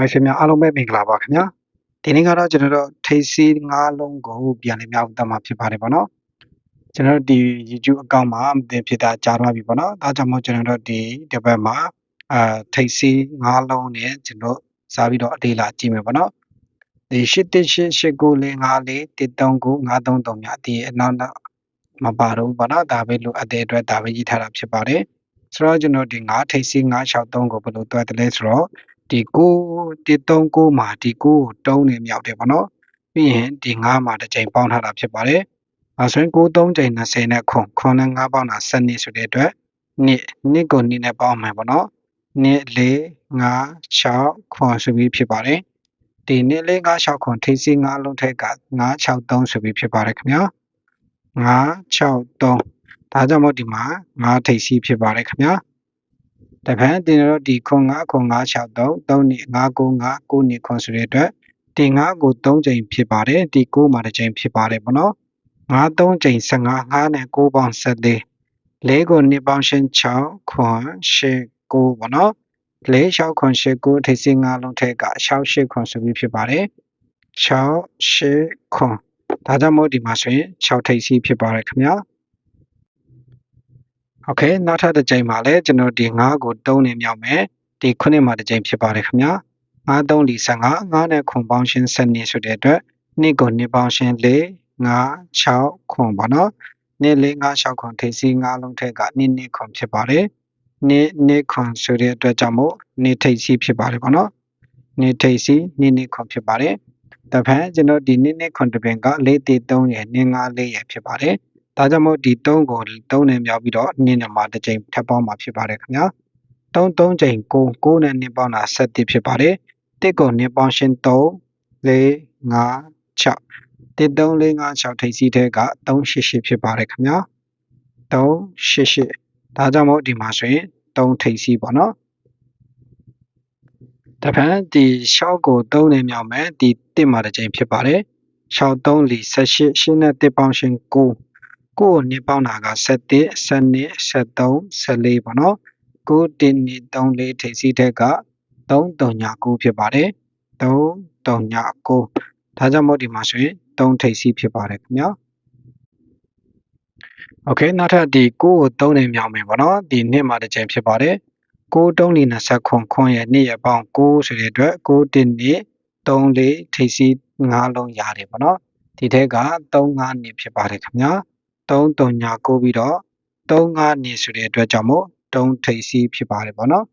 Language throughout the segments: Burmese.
မိုက်ဆွေများအားလုံးပဲမင်္ဂလာပါခင်ဗျာဒီနေ့ကတော့ကျွန်တော်တို့ထိပ်စီးငါးလုံးကိုပြန်လည်မြောက်တတ်မှာဖြစ်ပါတယ်ပေါ့နော်ကျွန်တော်တို့ဒီ YouTube account မှာအသင်ဖြစ်တာကြားသွားပြီပေါ့နော်ဒါကြောင့်မို့ကျွန်တော်တို့ဒီဒီဘက်မှာအာထိပ်စီးငါးလုံးနဲ့ကျွန်တော်စားပြီးတော့အလေးလာကြည့်မယ်ပေါ့နော်ဒီရှစ်တစ်ရှစ်ရှစ်ကိုလေးငါးလေးတစ်သုံးကိုငါးသုံးသုံးမြဒီအနောက်နောက်မပါတော့ပေါ့နော်ဒါပဲလိုအပ်တဲ့အတွက်ဒါပဲရေးထားတာဖြစ်ပါတယ်ဆိုတော့ကျွန်တော်ဒီငါးထိပ်စီးငါး၆သုံးကိုဘယ်လိုတွက်တယ်လဲဆိုတော့ ဒီကို139မှာဒီကိုကိုတုံးနေမြောက်တယ်ပေါ့နော်ပြီးရင်ဒီ9မှာတစ်ချိန်ပေါင်းထားတာဖြစ်ပါတယ်အဲဆိုရင်93ချိန်20နဲ့ခွန်ခွန်နဲ့9ပေါင်းတာ7နှစ်ဆိုတဲ့အတွက်နှစ်နှစ်ကိုနှစ်နဲ့ပေါင်းမယ်ပေါ့နော်နှစ်4 5 6ခွန်ဆိုပြီးဖြစ်ပါတယ်ဒီနှစ်4 5 6ခွန်ထိစီ9လုံးထက်က963ဆိုပြီးဖြစ်ပါတယ်ခင်ဗျာ963ဒါကြောင့်မို့ဒီမှာ9ထိစီဖြစ်ပါတယ်ခင်ဗျာ တပန်းတင်တော့ဒီခွန်9ခွန်963 3နှစ်995 9နှစ်ခွန်ဆိုတဲ့အတွက်ဒီ9ကို3ချိန်ဖြစ်ပါတယ်ဒီ9မှာတစ်ချိန်ဖြစ်ပါတယ်ပေါ့နော်9 3ချိန်15 5နဲ့9ပေါင်း14 4ကို2ပေါင်းရှင်း6ခွန်8 9ပေါ့နော်4 6ခွန်8 9ထိစီ9လုံးထက်က6 8ခွန်ဆိုပြီးဖြစ်ပါတယ်6 8ခွန်ဒါကြောင့်မို့ဒီမှာဆိုရင်6ထိပ်စီဖြစ်ပါတယ်ခင်ဗျာ โอเคနောက်ထပ်တစ်ကြိမ်မှာလည်းကျွန်တော်ဒီ9ကို3နဲ့မြောက်မယ်ဒီ9မှာတစ်ကြိမ်ဖြစ်ပါတယ်ခင်ဗျာ9 3လီ15 9နဲ့ခွန်ပေါင်းရှင်း7နေဆိုတဲ့အတွက်2ကို2ပေါင်းရှင်း4 5 6ခွန်ပါနော်2 4 5 6ခွန်ထိပ်စီး9လုံးထက်က2 2ခွန်ဖြစ်ပါတယ်2 2ခွန်ဆိုတဲ့အတွက်ကြောင့်မို့2ထိပ်စီးဖြစ်ပါတယ်ပေါ့နော်2ထိပ်စီး2 2ခွန်ဖြစ်ပါတယ်တဖန်ကျွန်တော်ဒီ2 2ခွန်တစ်ပင်က4 3ရယ်2 5 4ရယ်ဖြစ်ပါတယ် ဒါကြောင့်မို့ဒီ3ကို3နဲ့မြောက်ပြီးတော့2နဲ့မှာတစ်ချိန်ထပ်ပေါင်းမှာဖြစ်ပါတယ်ခင်ဗျာ3 3ချိန်9 9နဲ့2ပေါင်းတာ7ဖြစ်ပါတယ်1ကို2ပေါင်းရှင်း3 4 5 6 1 3 4 5 6ထိပ်စီးထဲက388ဖြစ်ပါတယ်ခင်ဗျာ388ဒါကြောင့်မို့ဒီမှာဆိုရင်3ထိပ်စီးပေါ့နော်တဖန်ဒီ6ကို3နဲ့မြောက်မယ်ဒီ1မှာတစ်ချိန်ဖြစ်ပါတယ်6 3 4 18 8နဲ့1ပေါင်းရှင်း9 ကိုနှစ်ပေါင်းတာက7 7 73 14ပေါ့နော်9 1 2 3 4ထိပ်စီးထက်က3 3ည9ဖြစ်ပါတယ်3 3ည9ဒါကြောင့်မို့ဒီမှာဆိုရင်3ထိပ်စီးဖြစ်ပါတယ်ခင်ဗျာโอเคနောက်ထပ်ဒီ9ကို3နဲ့မြောက်မယ်ပေါ့နော်ဒီနှစ်မှာတစ်ချိန်ဖြစ်ပါတယ်6 3 20ခွန်ခွန်ရဲ့နှစ်ရပေါင်း6ဆိုတဲ့အတွက်6 1နှစ်3 4ထိပ်စီး5လုံးရတယ်ပေါ့နော်ဒီထက်က3 5နှစ်ဖြစ်ပါတယ်ခင်ဗျာ 3 3ညာ9ပြီးတော့3 5နှစ်ဆိုတဲ့အတွက်ကြောင့်မို့3ထိပ်စီးဖြစ်ပါတယ်ပေါ့နော်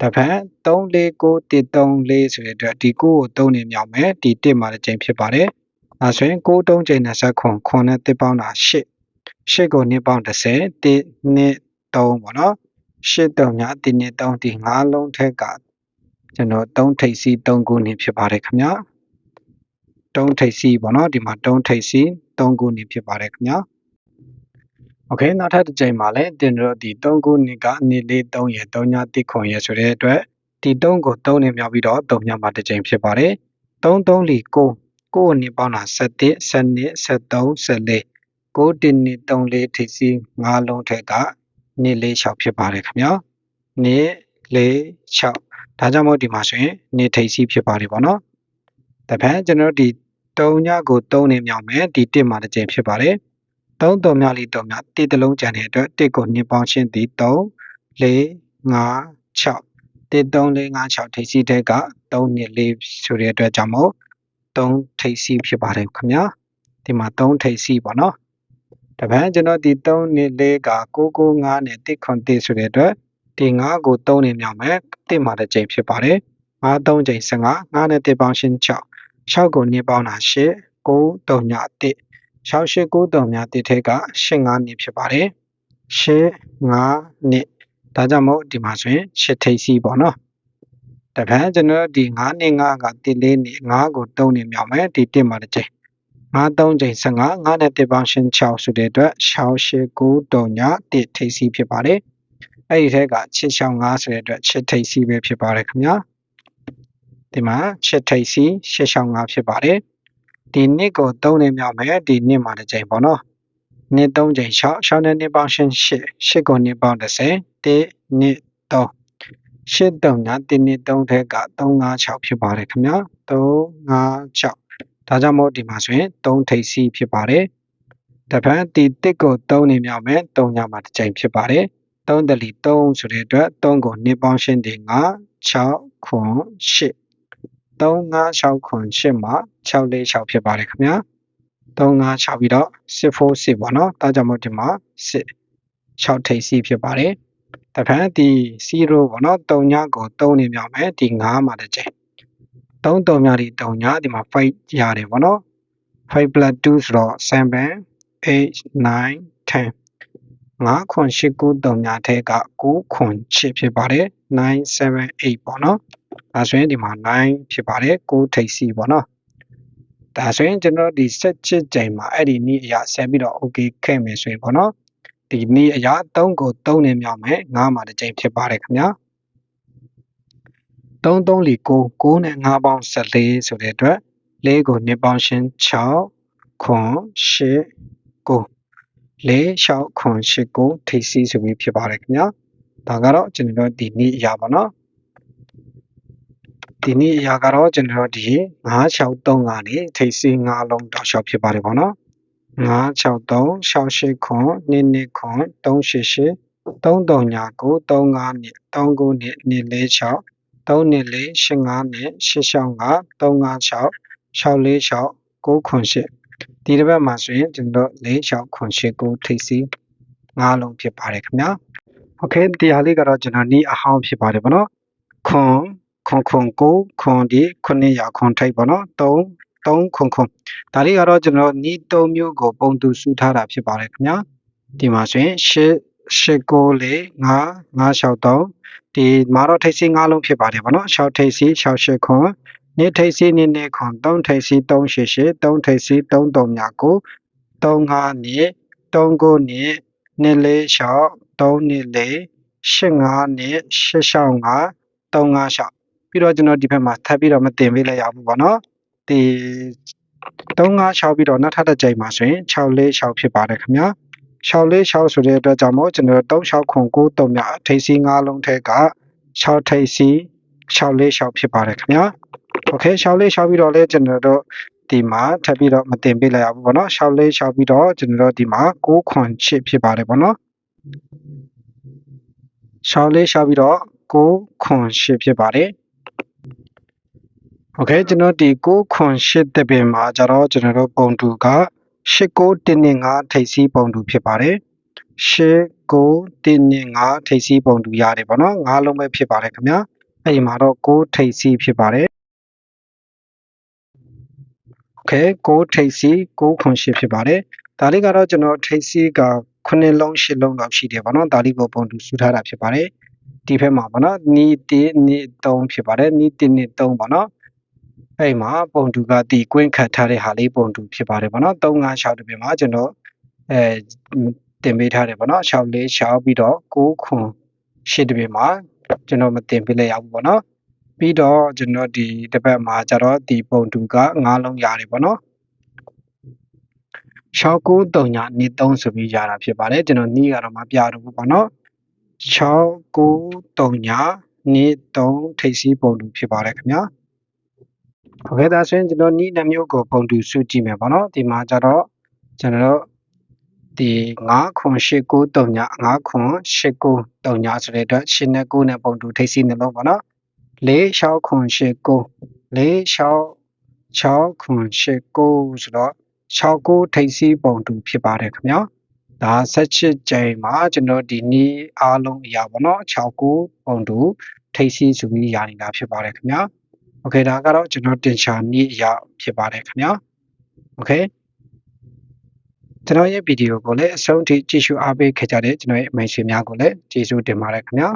တဖန်3 4 9 1 3 4ဆိုတဲ့အတွက်ဒီ9ကို3နဲ့မြောက်မယ်ဒီ1မှာတစ်ချိန်ဖြစ်ပါတယ်အဲဆိုရင်9 3ချိန်20ခွန်ခွန်နဲ့1ပေါင်းတာ8 8ကို2ပေါင်း30 1 2 3ပေါ့နော်8တုံညာ1နဲ့3ဒီ5လုံးထက်ကကျွန်တော်3ထိပ်စီး3ခုနေဖြစ်ပါတယ်ခင်ဗျာ3ထိပ်စီးပေါ့နော်ဒီမှာ3ထိပ်စီး3ခုနေဖြစ်ပါတယ်ခင်ဗျာ โอเคနောက်ထပ်တစ်ကြိမ်မှာလည်းတင်တော့ဒီ3ခုနှစ်ကနေလေး3ရယ်3ညတိခွန်ရယ်ဆိုတဲ့အတွက်ဒီ3ကို3နဲ့မြောက်ပြီးတော့3ညမှာတစ်ကြိမ်ဖြစ်ပါတယ်3 3လီ9 9ကိုနှစ်ပေါင်းတာ7 7 73 14 9တင်းနှစ်3လေးထိပ်စီး5လုံးထက်ကနှစ်လေး6ဖြစ်ပါတယ်ခင်ဗျာနှစ်လေး6ဒါကြောင့်မို့ဒီမှာဆိုရင်နှစ်ထိပ်စီးဖြစ်ပါတယ်ပေါ့နော်တပန်းကျွန်တော်ဒီ3ညကို3နဲ့မြောက်မယ်ဒီ1မှာတစ်ကြိမ်ဖြစ်ပါတယ် 3တုံမြလေးတုံမြတိတလုံးကျန်တဲ့အတွက်1ကို2ပေါင်းရှင်းသည်3 4 5 6 1 3 4 5 6ထိပ်စီးတဲ့က3နှစ်4ဆိုတဲ့အတွက်ကြောင့်မို့3ထိပ်စီးဖြစ်ပါတယ်ခင်ဗျာဒီမှာ3ထိပ်စီးပေါ့နော်တပန်းကျွန်တော်ဒီ3နှစ်4က995နဲ့1ခွန်1ဆိုတဲ့အတွက်ဒီ9ကို3နဲ့မြောက်မယ်1မှာတစ်ကြိမ်ဖြစ်ပါတယ်5 3ကြိမ်15 9နဲ့1ပေါင်းရှင်း6 6ကို2ပေါင်းတာ8 9 3ည1 6893များတစ်ထက်က85နှစ်ဖြစ်ပါတယ်85နှစ်ဒါကြောင့်မို့ဒီမှာဆိုရင်8ထိပ်စီးပေါ့နော်တခါကျွန်တော်ဒီ9နှစ်9ကတစ်လေးနှစ်9ကို3နှစ်မြောက်မယ်ဒီ1မှာတစ်ချိန်9 3ချိန်15 9နဲ့1ပေါင်းရှင်း6ဆိုတဲ့အတွက်6893ည1ထိပ်စီးဖြစ်ပါတယ်အဲ့ဒီထက်က665ဆိုတဲ့အတွက်6ထိပ်စီးပဲဖြစ်ပါတယ်ခင်ဗျာဒီမှာ6ထိပ်စီး665ဖြစ်ပါတယ် ဒီနှစ်ကို3နဲ့မြောက်မယ်ဒီနှစ်မှာတစ်ချိန်ပေါ့နော်နှစ်3ချိန်6 6နဲ့နှစ်ပေါင်းရှင်း8 8ကိုနှစ်ပေါင်း30 1နှစ်3 833123ထဲက356ဖြစ်ပါတယ်ခင်ဗျာ356ဒါကြောင့်မို့ဒီမှာဆိုရင်3ထိပ်စီးဖြစ်ပါတယ်တပတ်ဒီတစ်ကို3နေမြောက်မယ်3ညမှာတစ်ချိန်ဖြစ်ပါတယ်3တလီ3ဆိုတဲ့အတွက်3ကိုနှစ်ပေါင်းရှင်းတယ်5 6ခွန်8 3 5 6ခွန်8မှာ6လေး6ဖြစ်ပါတယ်ခင်ဗျာ3 5 6ပြီးတော့6 4 6ပေါ့နော်ဒါကြောင့်မို့ဒီမှာ6 6ထိပ်စီးဖြစ်ပါတယ်တဖန်ဒီ0ပေါ့နော်3ညကို3နေမြောက်မယ်ဒီ9မှာတစ်ချိန်3 3ညဒီ3ညဒီမှာ5ရတယ်ပေါ့နော်5 plus 2ဆိုတော့7 8 9 10 5ခွန်8 9 3ညထဲက9ခွန်8ဖြစ်ပါတယ်9 7 8ပေါ့နော် ဒါဆိုရင်ဒီမှာ9ဖြစ်ပါတယ်9ထိပ်စီပေါ့နော်ဒါဆိုရင်ကျွန်တော်ဒီ17ကြိမ်မှာအဲ့ဒီနည်းအရာဆက်ပြီးတော့ okay ခဲ့မယ်ဆိုရင်ပေါ့နော်ဒီနည်းအရာ3ကို3နဲ့မြောက်မယ်9မှာတစ်ကြိမ်ဖြစ်ပါတယ်ခင်ဗျာ3 3လီ9 9နဲ့9ပေါင်း14ဆိုတဲ့အတွက်၄ကိုနှစ်ပေါင်းရှင်း6ခွန်8 9 4 6ခွန်8 9ထိပ်စီးဆိုပြီးဖြစ်ပါတယ်ခင်ဗျာဒါကတော့ကျွန်တော်ဒီနည်းအရာပါနော် ဒီနေ့အရာကတော့ကျွန်တော်ဒီ963ကနေထိပ်စီး9လုံးတောက်လျှောက်ဖြစ်ပါတယ်ပေါ့နော်963 68ခွန်22ခွန်388 339 35နှစ်39နှစ်246 324 85နှစ်865 356 646 9ခွန်8ဒီတစ်ပတ်မှာဆိုရင်ကျွန်တော်46ခွန်8ကိုထိပ်စီး9လုံးဖြစ်ပါတယ်ခင်ဗျာโอเคတရားလေးကတော့ကျွန်တော်နီးအဟောင်းဖြစ်ပါတယ်ဗောနော်ခွန် ခွန်ခွန်ကိုခွန်ဒီ900ခွန်ထိပ်ပေါ့နော်3 3ခွန်ခွန်ဒါလေးကတော့ကျွန်တော်နီး3မျိုးကိုပုံတူစုထားတာဖြစ်ပါတယ်ခင်ဗျာဒီမှာဆိုရင်8 8ကိုလေ9 963ဒီမှာတော့ထိပ်စီး9လုံးဖြစ်ပါတယ်ဗောနော်6ထိပ်စီး68ခွန်နှစ်ထိပ်စီးနှစ်နှစ်ခွန်3ထိပ်စီး388 3ထိပ်စီး33မြကို35နှစ်39နှစ်နှစ်လေး6 3နှစ်လေး85နှစ်865 356 ပြီးတော့ကျွန်တော်ဒီဘက်မှာထပ်ပြီးတော့မတင်ပေးလိုက်ရဘူးပေါ့နော်ဒီ356ပြီးတော့နောက်ထပ်တစ်ကြိမ်မှာဆိုရင်646ဖြစ်ပါတယ်ခင်ဗျာ646ဆိုတဲ့အတွက်ကြောင့်မို့ကျွန်တော်36ခွန်9 3မြထိပ်စီး9လုံးထဲက6ထိပ်စီး646ဖြစ်ပါတယ်ခင်ဗျာโอเค646ပြီးတော့လဲကျွန်တော်တို့ဒီမှာထပ်ပြီးတော့မတင်ပေးလိုက်ရဘူးပေါ့နော်646ပြီးတော့ကျွန်တော်တို့ဒီမှာ9ခွန်8ဖြစ်ပါတယ်ပေါ့နော်646ပြီးတော့9ခွန်8ဖြစ်ပါတယ် โอเคကျွန်တော်ဒီ9ခွန်8တပင်မှာကျတော့ကျွန်တော်တို့ပုံတူက8915ထိပ်စီးပုံတူဖြစ်ပါတယ်8915ထိပ်စီးပုံတူရတယ်ပေါ့နော်၅လုံးပဲဖြစ်ပါတယ်ခင်ဗျာအဲ့ဒီမှာတော့9ထိပ်စီးဖြစ်ပါတယ်โอเค9ထိပ်စီး9ခွန်8ဖြစ်ပါတယ်ဒါလေးကတော့ကျွန်တော်ထိပ်စီးက9လုံး10လုံးလောက်ရှိတယ်ပေါ့နော်ဒါလေးကိုပုံတူစုထားတာဖြစ်ပါတယ်ဒီဘက်မှာပေါ့နော်နီး1နီး3ဖြစ်ပါတယ်နီး1နီး3ပေါ့နော် အဲ့မှာပုံတူကဒီကွင်းခတ်ထားတဲ့ဟာလေးပုံတူဖြစ်ပါတယ်ပေါ့နော်356တပြည့်မှာကျွန်တော်အဲတင်ပေးထားတယ်ပေါ့နော်6 4 6ပြီးတော့9ခွန်8တပြည့်မှာကျွန်တော်မတင်ပေးလိုက်ရဘူးပေါ့နော်ပြီးတော့ကျွန်တော်ဒီတစ်ပတ်မှာကျတော့ဒီပုံတူက9လုံးရတယ်ပေါ့နော်6939ညနေ3ဆိုပြီးရတာဖြစ်ပါတယ်ကျွန်တော်နီးကတော့မပြတော့ဘူးပေါ့နော်693ညနေ3ထိပ်စီးပုံတူဖြစ်ပါတယ်ခင်ဗျာ ဟုတ်ကဲ့ဒါဆိုရင်ကျွန်တော်နီးနှမျိုးကိုပုံတူစုကြည့်မယ်ပေါ့နော်ဒီမှာကျတော့ကျွန်တော်တို့ဒီ9ခွန်893ည9ခွန်893ညဆိုတဲ့အတွက်8နဲ့9နဲ့ပုံတူထိပ်စီးနှလုံးပေါ့နော်4 6ခွန်89 4 6 6ခွန်89ဆိုတော့69ထိပ်စီးပုံတူဖြစ်ပါတယ်ခင်ဗျာဒါ18ကြိမ်မှာကျွန်တော်ဒီနေ့အားလုံးအရာပေါ့နော်69ပုံတူထိပ်စီးဆိုပြီးရနေတာဖြစ်ပါတယ်ခင်ဗျာ โอเคဒါကတော့ကျွန်တော်တင်ရှာနေ့အရာဖြစ်ပါတယ်ခင်ဗျာโอเคကျွန်တော်ရဲ့ဗီဒီယိုကိုလည်းအဆုံးထိကြည့်ရှုအားပေးခဲ့ကြတဲ့ကျွန်တော်ရဲ့အမိတ်ဆွေများကိုလည်းကျေးဇူးတင်ပါတယ်ခင်ဗျာ